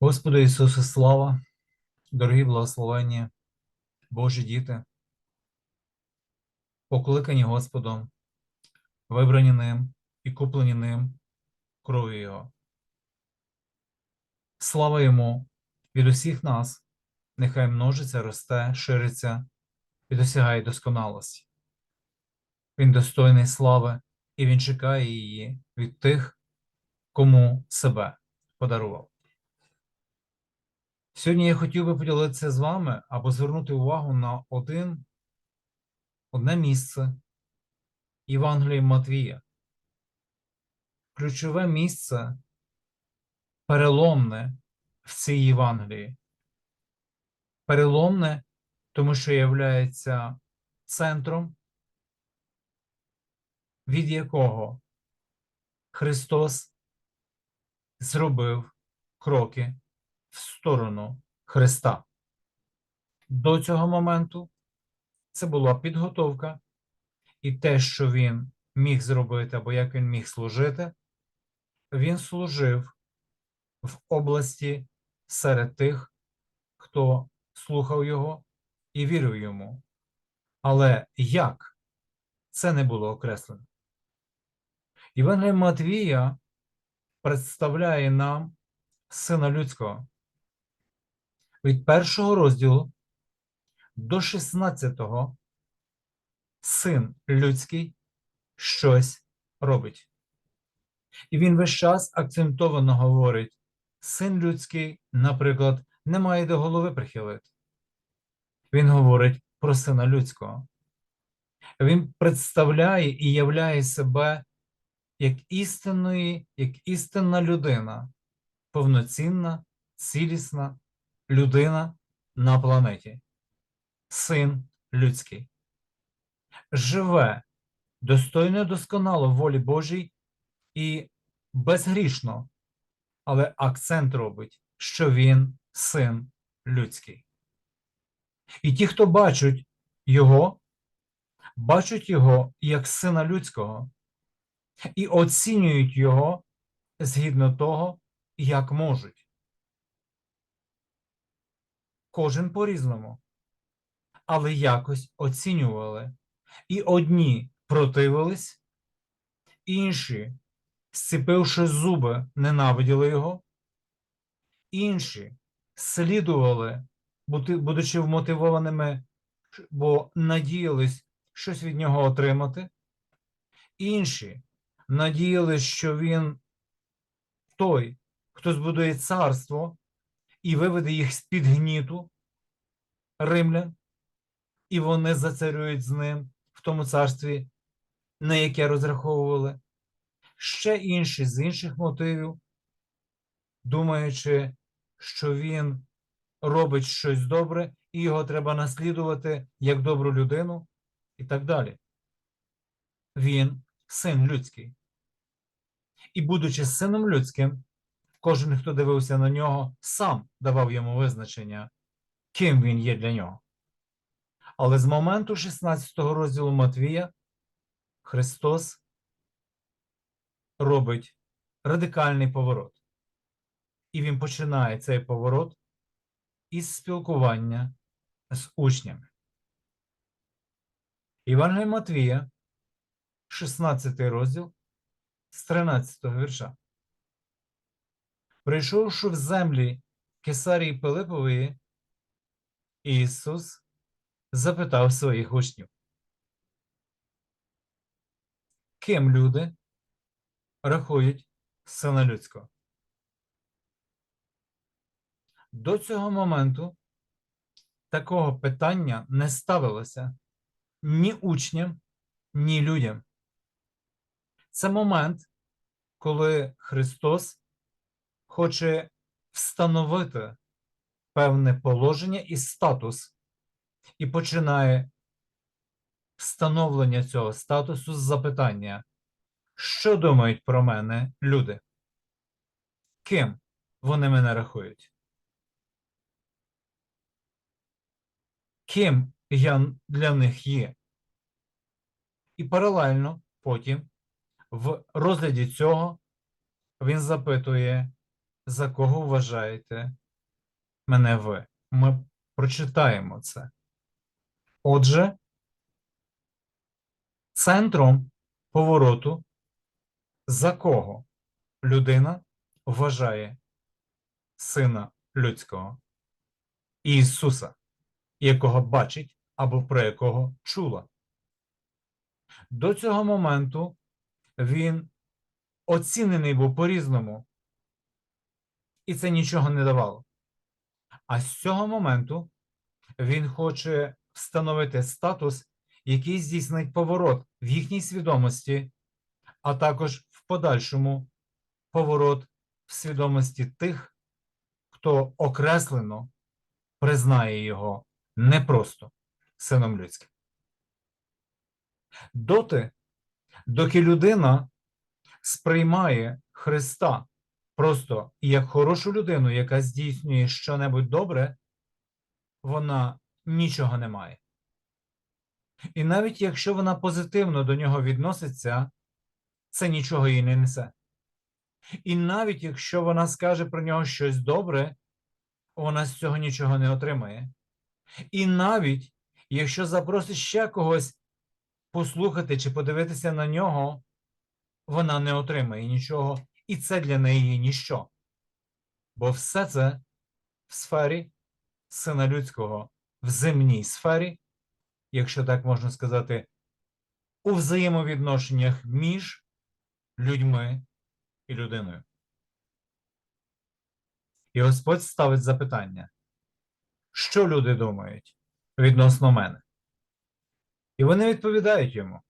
Господи Ісусе, слава, дорогі благословенні, Божі діти, покликані Господом, вибрані ним і куплені ним кров'ю Його. Слава Йому від усіх нас, нехай множиться, росте, шириться і досягає досконалості. Він достойний слави, і Він чекає її від тих, кому себе подарував. Сьогодні я хотів би поділитися з вами або звернути увагу на один, одне місце Євангелії Матвія. Ключове місце переломне в цій Євангелії. Переломне, тому що є центром, від якого Христос зробив кроки сторону Христа. До цього моменту це була підготовка, і те, що він міг зробити, або як він міг служити, він служив в області серед тих, хто слухав його і вірив йому. Але як це не було окреслено? Євангелія Матвія представляє нам Сина Людського від першого розділу до 16-го син людський щось робить. І він весь час акцентовано говорить: син людський, наприклад, не має до голови прихилити. Він говорить про сина людського. Він представляє і являє себе як істинної, як істинна людина, повноцінна, цілісна, людина на планеті, син людський, живе достойно досконало волі Божій і безгрішно, але акцент робить, що він син людський. І ті, хто бачать його, бачать його як сина людського і оцінюють його згідно того, як можуть кожен по-різному, але якось оцінювали. І одні противились, інші, зціпивши зуби, ненавиділи його, інші слідували, будучи вмотивованими, бо надіялись щось від нього отримати, інші надіялись, що він той, хто збудує царство і виведе їх з-під гніту римлян, і вони зацарюють з ним в тому царстві, на яке розраховували. Ще інші з інших мотивів, думаючи, що він робить щось добре, і його треба наслідувати як добру людину, і так далі. Він син людський. І, будучи сином людським, Кожен, хто дивився на нього, сам давав йому визначення, ким він є для нього. Але з моменту 16 розділу Матвія Христос робить радикальний поворот. І він починає цей поворот із спілкування з учнями. Івангелія Матвія, 16 розділ з 13 вірша. Прийшовши в землі Кесарії Пилипової, Ісус запитав своїх учнів, ким люди рахують сина людського? До цього моменту такого питання не ставилося ні учням, ні людям. Це момент, коли Христос хоче встановити певне положення і статус, і починає встановлення цього статусу з запитання, що думають про мене люди? Ким вони мене рахують? Ким я для них є? І паралельно потім в розгляді цього він запитує за кого вважаєте мене ви. Ми прочитаємо це. Отже, центром повороту, за кого людина вважає Сина Людського Ісуса, якого бачить або про якого чула. До цього моменту він оцінений був по-різному, і це нічого не давало. А з цього моменту він хоче встановити статус, який здійснить поворот в їхній свідомості, а також в подальшому поворот в свідомості тих, хто окреслено признає його не просто сином людським. Доти, доки людина сприймає Христа просто як хорошу людину, яка здійснює щонебудь добре, вона нічого не має. І навіть якщо вона позитивно до нього відноситься, це нічого їй не несе. І навіть якщо вона скаже про нього щось добре, вона з цього нічого не отримає. І навіть якщо запросить ще когось послухати чи подивитися на нього, вона не отримає нічого, і це для неї ніщо. Бо все це в сфері сина людського, в земній сфері, якщо так можна сказати, у взаємовідношеннях між людьми і людиною. І Господь ставить запитання, що люди думають відносно мене? І вони відповідають йому.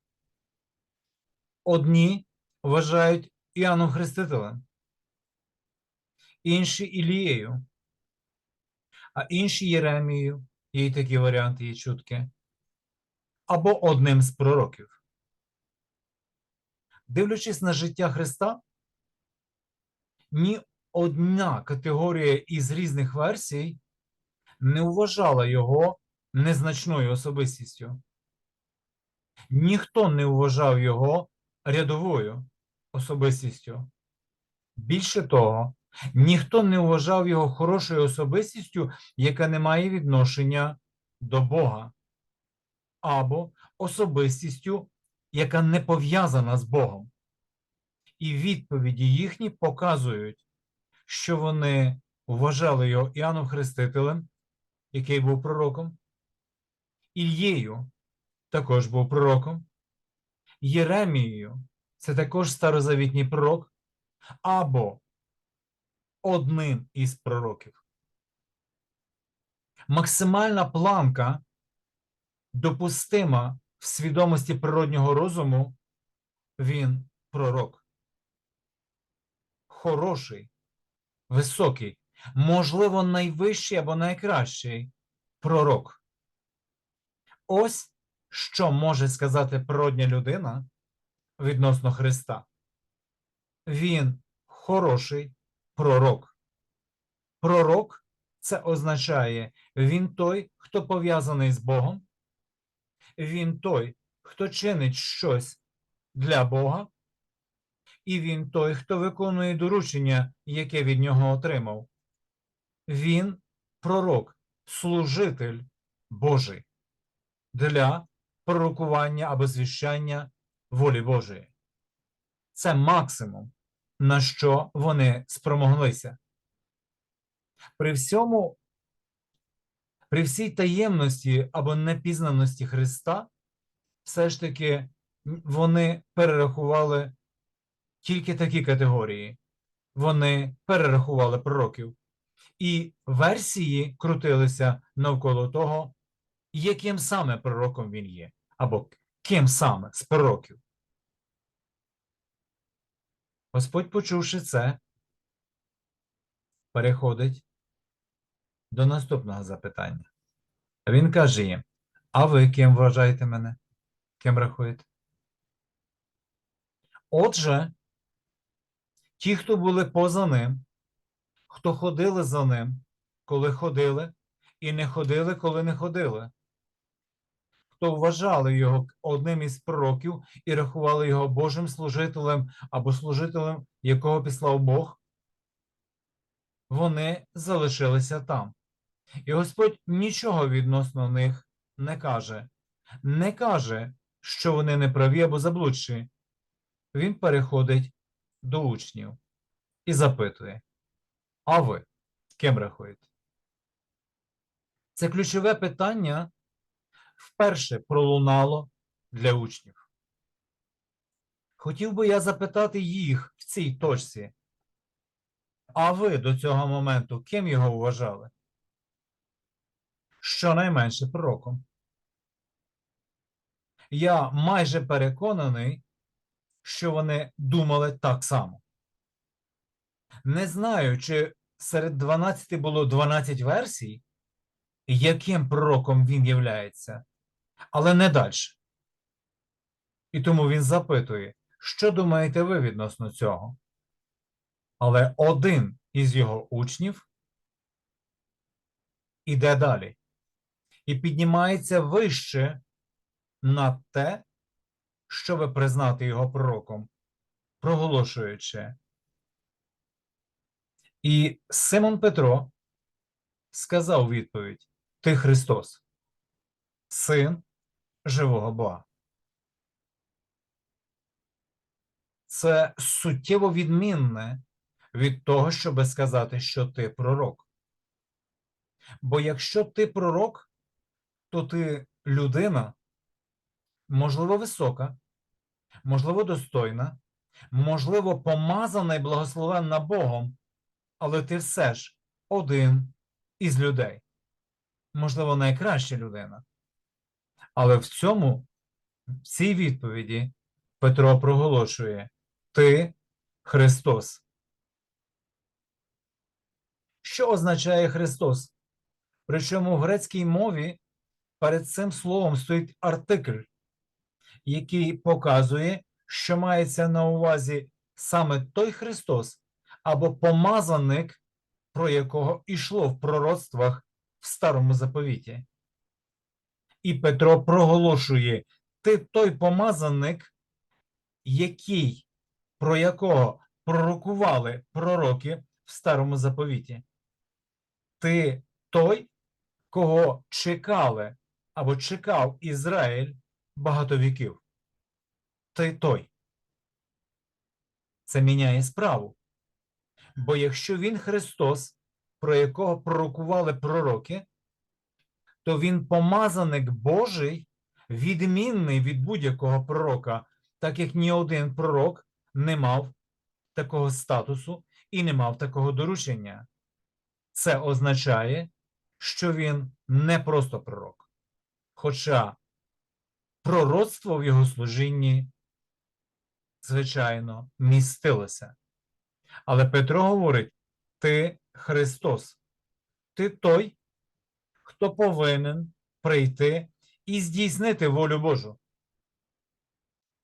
Одні вважають Іоанном Хрестителем, інші Ілією, а інші Єремією, є й такі варіанти є чутки, або одним з пророків. Дивлячись на життя Христа, ні одна категорія із різних версій не вважала його незначною особистістю. Ніхто не вважав його рядовою особистістю. Більше того, ніхто не вважав його хорошою особистістю, яка не має відношення до Бога, або особистістю, яка не пов'язана з Богом. І відповіді їхні показують, що вони вважали його Іоанном Хрестителем, який був пророком, Ільєю також був пророком, Єремією це також старозавітній пророк, або одним із пророків. Максимальна планка допустима в свідомості природнього розуму, він пророк. Хороший, високий, можливо, найвищий або найкращий пророк. Ось що може сказати природня людина відносно Христа. Він хороший пророк. Пророк це означає, він той, хто пов'язаний з Богом, він той, хто чинить щось для Бога, і він той, хто виконує доручення, яке від нього отримав. Він пророк, служитель Божий для пророкування або звіщання волі Божої. Це максимум, на що вони спромоглися. При всьому, при всій таємності або непізнаності Христа, все ж таки вони перерахували тільки такі категорії. Вони перерахували пророків. І версії крутилися навколо того, яким саме пророком він є, або ким саме з пророків. Господь, почувши це, переходить до наступного запитання. Він каже їм: А ви ким вважаєте мене? Ким рахуєте? Отже, ті, хто були поза ним, хто ходили за ним, коли ходили, і не ходили, коли не ходили, хто вважали його одним із пророків і рахували його Божим служителем або служителем, якого післав Бог, вони залишилися там. І Господь нічого відносно них не каже, не каже, що вони неправі або заблудші. Він переходить до учнів і запитує: А ви ким рахуєте? Це ключове питання вперше пролунало для учнів. Хотів би я запитати їх в цій точці. А ви до цього моменту ким його вважали? Щонайменше пророком. Я майже переконаний, що вони думали так само. Не знаю, чи серед 12 було 12 версій, яким пророком він являється, але не далі. І тому він запитує, що думаєте ви відносно цього? Але один із його учнів іде далі і піднімається вище над те, щоби признати його пророком, проголошуючи. І Симон Петро сказав відповідь: Ти Христос, син живого Бога. Це суттєво відмінне від того, щоби сказати, що ти пророк. Бо якщо ти пророк, то ти людина, можливо, висока, можливо, достойна, можливо, помазана і благословенна Богом, але ти все ж один із людей. Можливо, найкраща людина. Але в цьому, в цій відповіді, Петро проголошує: Ти Христос. Що означає Христос? Причому в грецькій мові перед цим словом стоїть артикль, який показує, що мається на увазі саме той Христос або помазаник, про якого йшло в пророцтвах в Старому Заповіті. І Петро проголошує: ти той помазаник, який, про якого пророкували пророки в Старому Заповіті. Ти той, кого чекали або чекав Ізраїль багато віків. Ти той. Це міняє справу. Бо якщо він Христос, про якого пророкували пророки, то він помазаник Божий, відмінний від будь-якого пророка, так як ні один пророк не мав такого статусу і не мав такого доручення. Це означає, що він не просто пророк. Хоча пророцтво в його служінні, звичайно, містилося. Але Петро говорить: ти Христос, ти той, хто повинен прийти і здійснити волю Божу.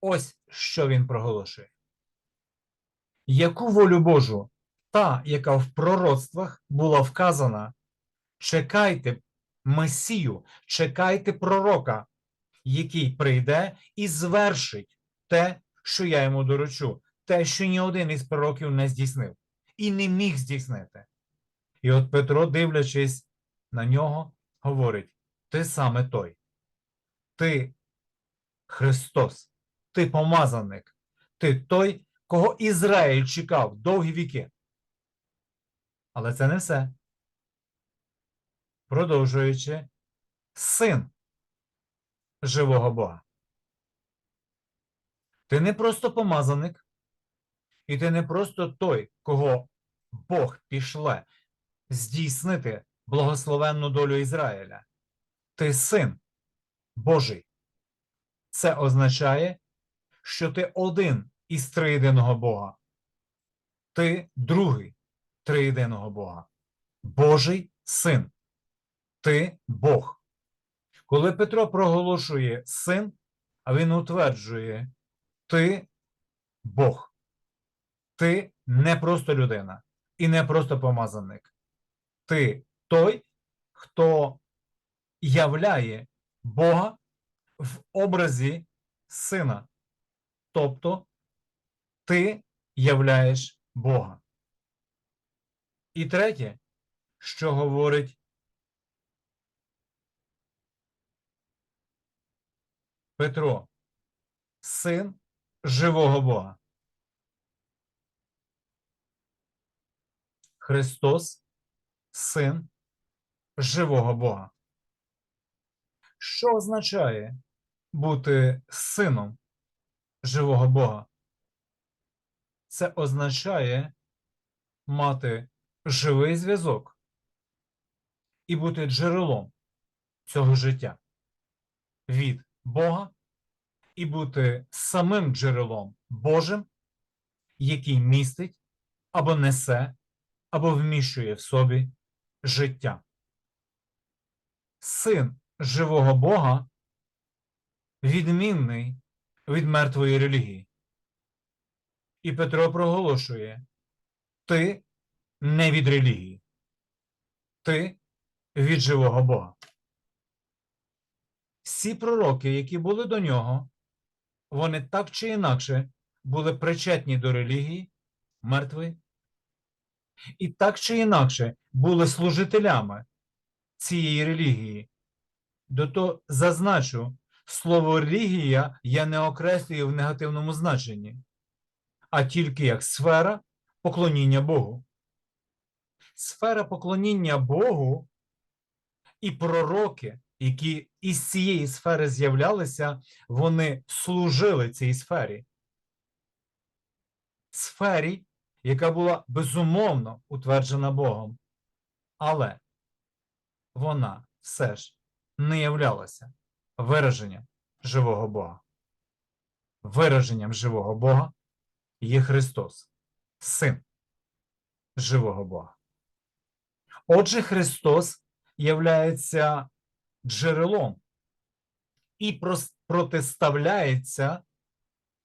Ось що він проголошує. Яку волю Божу? Та, яка в пророцтвах була вказана. Чекайте Месію, чекайте пророка, який прийде і звершить те, що я йому доручу, те, що ні один із пророків не здійснив і не міг здійснити. І от Петро, дивлячись на нього, говорить: Ти саме той, ти Христос, ти помазаник, ти той, кого Ізраїль чекав довгі віки. Але це не все. Продовжуючи, син живого Бога. Ти не просто помазаник, і ти не просто той, кого Бог пішле здійснити благословенну долю Ізраїля. Ти син Божий. Це означає, що ти один із триєдиного Бога. Ти другий триєдиного Бога. Божий син. Ти Бог. Коли Петро проголошує син, а він утверджує, ти Бог. Ти не просто людина і не просто помазаник. Ти той, хто являє Бога в образі сина. Тобто ти являєш Бога. І третє, що говорить Петро, син живого Бога. Христос, син живого Бога. Що означає бути сином живого Бога? Це означає мати живий зв'язок і бути джерелом цього життя від Бога і бути самим джерелом Божим, який містить або несе, або вміщує в собі життя. Син живого Бога відмінний від мертвої релігії. І Петро проголошує: ти не від релігії, ти від живого Бога. Всі пророки, які були до нього, вони так чи інакше були причетні до релігії мертвої, і так чи інакше були служителями цієї релігії. До того зазначу, слово релігія я не окреслюю в негативному значенні, а тільки як сфера поклоніння Богу. Сфера поклоніння Богу і пророки, які із цієї сфери з'являлися, вони служили цій сфері. Сфері, яка була безумовно утверджена Богом, але вона все ж не являлася вираженням живого Бога. Вираженням живого Бога є Христос, Син живого Бога. Отже, Христос являється джерелом і протиставляється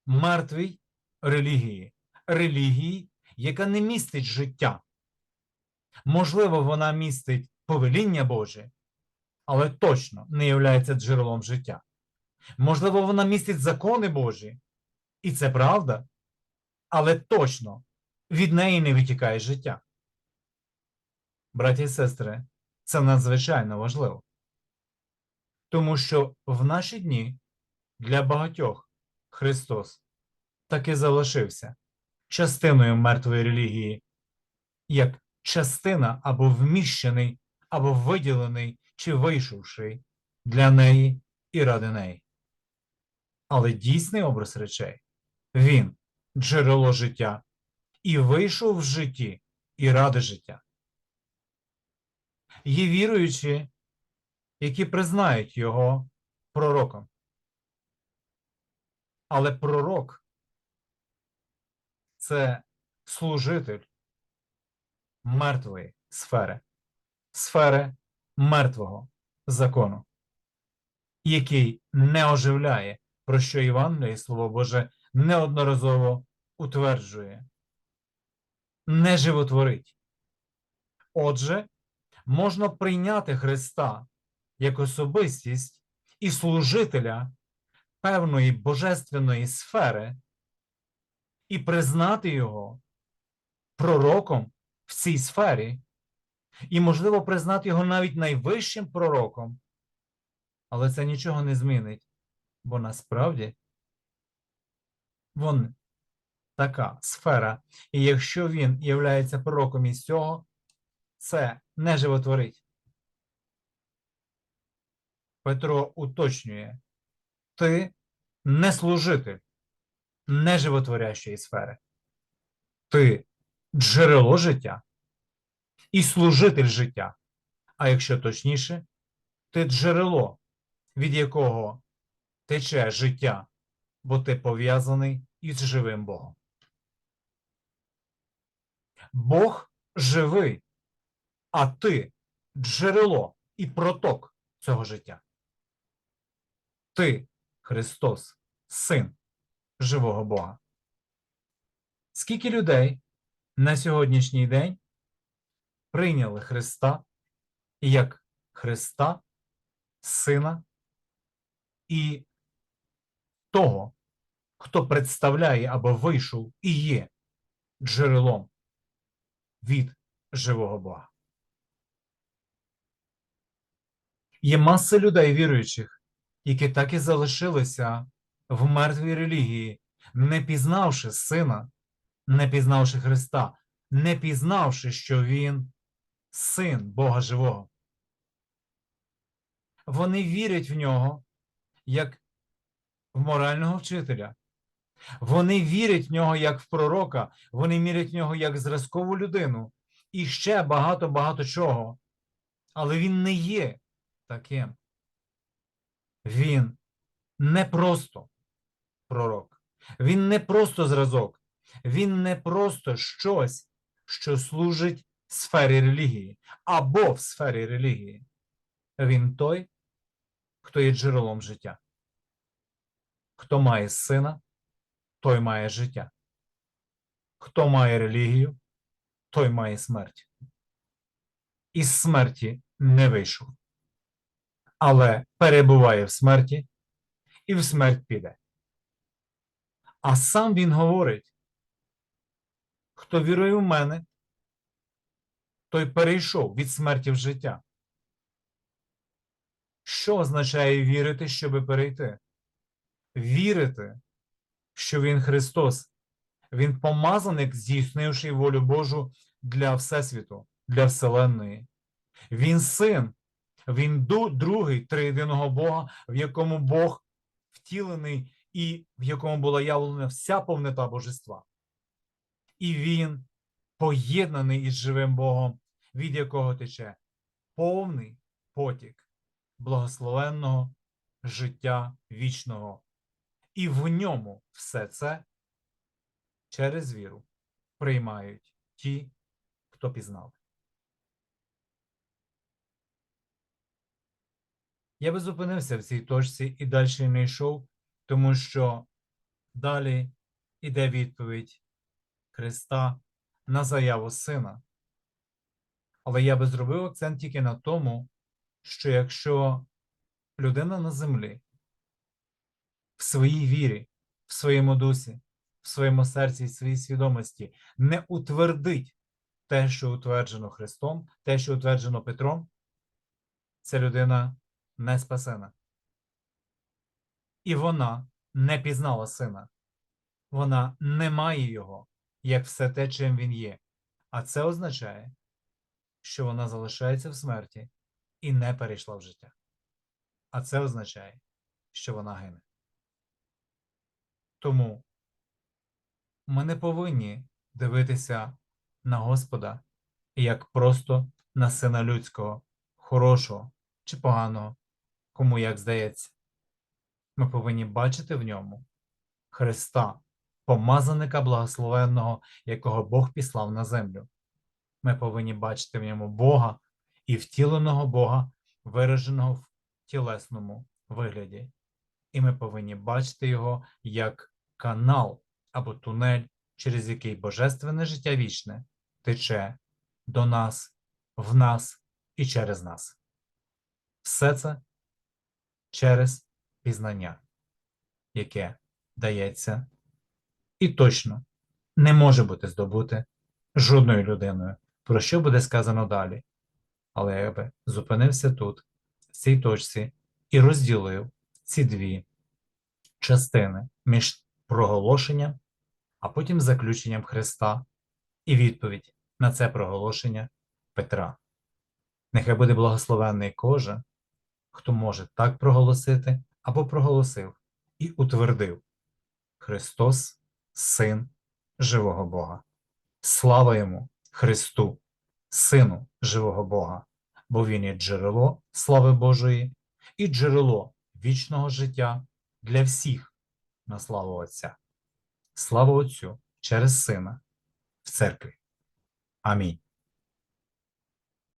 мертвій релігії, релігії, яка не містить життя. Можливо, вона містить повеління Боже, але точно не являється джерелом життя. Можливо, вона містить закони Божі, і це правда, але точно від неї не витікає життя. Браті і сестри, це надзвичайно важливо. Тому що в наші дні для багатьох Христос таки залишився частиною мертвої релігії, як частина або вміщений, або виділений чи вийшовший для неї і ради неї. Але дійсний образ речей він джерело життя і вийшов в житті і ради життя. Є віруючі, які признають його пророком. Але пророк це служитель мертвої сфери, сфери мертвого закону, який не оживляє, про що Івангеліє і Слово Боже неодноразово утверджує, не животворить. Отже, можна прийняти Христа як особистість і служителя певної божественної сфери і признати його пророком в цій сфері, і, можливо, признати його навіть найвищим пророком, але це нічого не змінить, бо насправді вон така сфера, і якщо він являється пророком із цього, це не животворить. Петро уточнює, ти не служитель неживотворящої сфери. Ти джерело життя і служитель життя. А якщо точніше, ти джерело, від якого тече життя, бо ти пов'язаний із живим Богом. Бог живий, а ти джерело і проток цього життя. Ти, Христос, син живого Бога. Скільки людей на сьогоднішній день прийняли Христа як Христа, Сина і того, хто представляє або вийшов і є джерелом від живого Бога. Є маса людей віруючих, які так і залишилися в мертвій релігії, не пізнавши Сина, не пізнавши Христа, не пізнавши, що Він син Бога Живого. Вони вірять в нього як в морального вчителя. Вони вірять в нього як в пророка, вони вірять в нього як зразкову людину і ще багато-багато чого. Але він не є таким. Він не просто пророк, він не просто зразок, він не просто щось, що служить сфері релігії або в сфері релігії. Він той, хто є джерелом життя. Хто має сина, той має життя. Хто має релігію, той має смерть. Із смерті не вийшов, але перебуває в смерті і в смерть піде. А сам він говорить: хто вірує в мене, той перейшов від смерті в життя. Що означає вірити, щоби перейти? Вірити, що Він Христос, Він помазаник, здійснивши волю Божу для Всесвіту, для Вселенної. Він син, він другий триєдиного Бога, в якому Бог втілений і в якому була явлена вся повнота божества. І він поєднаний із живим Богом, від якого тече повний потік благословенного життя вічного. І в ньому все це через віру приймають ті, хто пізнав. Я би зупинився в цій точці і далі не йшов, тому що далі іде відповідь Христа на заяву Сина. Але я би зробив акцент тільки на тому, що якщо людина на землі в своїй вірі, в своєму дусі, в своєму серці і своїй свідомості не утвердить те, що утверджено Христом, те, що утверджено Петром, ця людина не спасена. І вона не пізнала сина. Вона не має його, як все те, чим він є. А це означає, що вона залишається в смерті і не перейшла в життя. А це означає, що вона гине. Тому ми не повинні дивитися на Господа як просто на сина людського, хорошого чи поганого, кому як здається. Ми повинні бачити в ньому Христа, помазаника благословенного, якого Бог післав на землю. Ми повинні бачити в ньому Бога і втіленого Бога, вираженого в тілесному вигляді. І ми повинні бачити його як канал або тунель, через який божественне життя вічне тече до нас, в нас і через нас. Все це через пізнання, яке дається і точно не може бути здобуте жодною людиною, про що буде сказано далі. Але я би зупинився тут, в цій точці, і розділив ці дві частини між проголошенням, а потім заключенням Христа і відповідь на це проголошення Петра. Нехай буде благословенний кожен, хто може так проголосити або проголосив і утвердив Христос, Син живого Бога. Слава йому, Христу, Сину живого Бога, бо Він є джерело слави Божої і джерело вічного життя для всіх на славу Отця. Слава Отцю через Сина в церкві. Амінь.